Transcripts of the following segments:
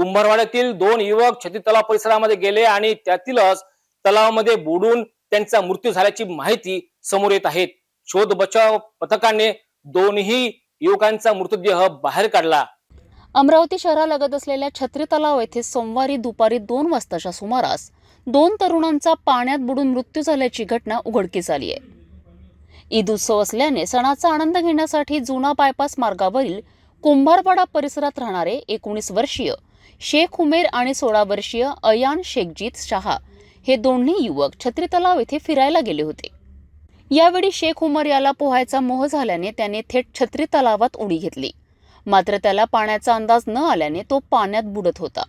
कुंभारवाड्यातील दोन युवक छती तलाव परिसरामध्ये गेले आणि त्यातीलच तलावामध्ये बुडून त्यांचा मृत्यू झाल्याची माहिती समोर येत आहेत शोध बचाव पथकाने दोन्ही युवकांचा मृतदेह बाहेर काढला. अमरावती शहरालगत असलेल्या छत्री तलाव येथे सोमवारी दुपारी दोन वाजताच्या सुमारास दोन तरुणांचा पाण्यात बुडून मृत्यू झाल्याची घटना उघडकीस आली आहे. ईद उत्सव असल्याने सणाचा आनंद घेण्यासाठी जुना बायपास मार्गावरील कुंभारपाडा परिसरात राहणारे एकोणीस वर्षीय शेख उमेर आणि सोळा वर्षीय अयान शेखजीत शहा हे दोन्ही युवक छत्री तलाव येथे फिरायला गेले होते. यावेळी शेख उमर याला पोहायचा मोह झाल्याने त्याने थेट छत्री तलावात उडी घेतली. मात्र त्याला पाण्याचा अंदाज न आल्याने तो पाण्यात बुडत होता.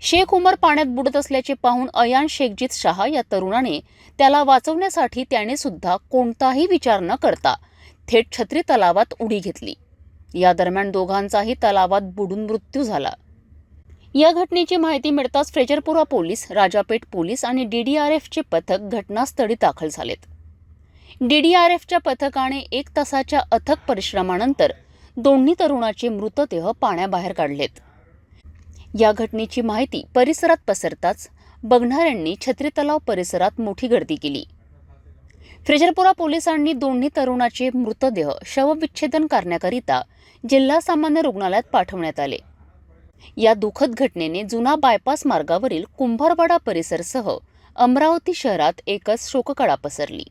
शेख उमर पाण्यात बुडत असल्याचे पाहून अयान शेखजीत शहा या तरुणाने त्याला वाचवण्यासाठी त्याने सुद्धा कोणताही विचार न करता थेट छत्री तलावात उडी घेतली. या दरम्यान दोघांचाही तलावात बुडून मृत्यू झाला. या घटनेची माहिती मिळताच फ्रेजरपुरा पोलीस राजापेठ पोलीस आणि डीडीआरएफचे पथक घटनास्थळी दाखल झालेत. डीडीआरएफच्या पथकाने एक तासाच्या अथक परिश्रमानंतर दोन्ही तरुणाचे मृतदेह पाण्याबाहेर काढलेत. या घटनेची माहिती परिसरात पसरताच बघणाऱ्यांनी छत्री तलाव परिसरात मोठी गर्दी केली. फ्रेजरपुरा पोलिसांनी दोन्ही तरुणाचे मृतदेह शवविच्छेदन करण्याकरिता जिल्हा सामान्य रुग्णालयात पाठवण्यात आले. या दुखद घटनेने जुना बायपास मार्गावरील कुंभारवाडा परिसरसह अमरावती शहरात एकच शोककळा पसरली.